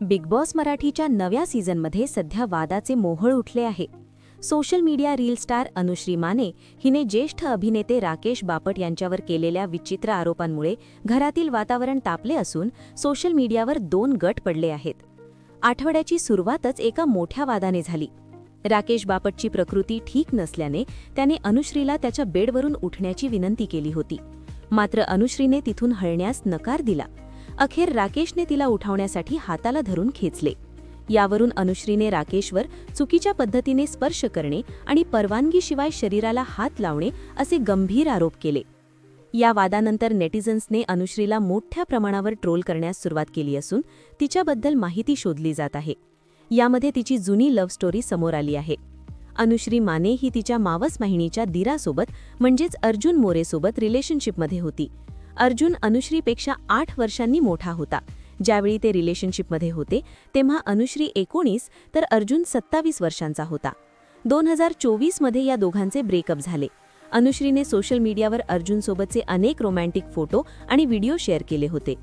Big boss मराठीच्या नव्या सीझनमध्ये सध्या वादाचे मोहळ उठले आहे. Social media reel star Anushree Mane हिने ज्येष्ठ अभिनेते राकेश बापट यांच्यावर केलेल्या विचित्र आरोपांमुळे घरातील वातावरण तापले असून सोशल मीडियावर दोन गट पडले आहेत. आठवड्याची सुरुवातच एका मोठ्या वादाने झाली. राकेश बापटची प्रकृती ठीक नसल्याने त्याने अनुश्रीला त्याच्या बेडवरून उठण्याची विनंती केली होती. मात्र अनुश्रीने तिथून हळण्यास नकार दिला. अखेर राकेशने तिला उठवण्यासाठी हाताला धरून खेचले. यावरून अनुश्रीने राकेशवर चुकीच्या पद्धतीने स्पर्श करणे आणि परवानगीशिवाय शरीराला हात लावणे असे गंभीर आरोप केले. या वादानंतर नेटिझन्सने अनुश्रीला मोठ्या प्रमाणावर ट्रोल करण्यास सुरुवात केली असून तिच्याबद्दल माहिती शोधली जात आहे. यामध्ये तिची जुनी लव्ह स्टोरी समोर आली आहे. अनुश्री माने ही तिच्या मावस माहिणीच्या दिरासोबत म्हणजेच अर्जुन मोरेसोबत रिलेशनशिपमध्ये होती. अर्जुन अनुश्रीपेक्षा आठ वर्षांनी मोठा होता. ज्यावेळी ते रिलेशनशिपमध्ये होते तेव्हा अनुश्री एकोणीस तर अर्जुन सत्तावीस वर्षांचा होता. दोन हजार चोवीसमध्ये या दोघांचे ब्रेकअप झाले. अनुश्रीने सोशल मीडियावर अर्जुनसोबतचे अनेक रोमॅन्टिक फोटो आणि व्हिडिओ शेअर केले होते.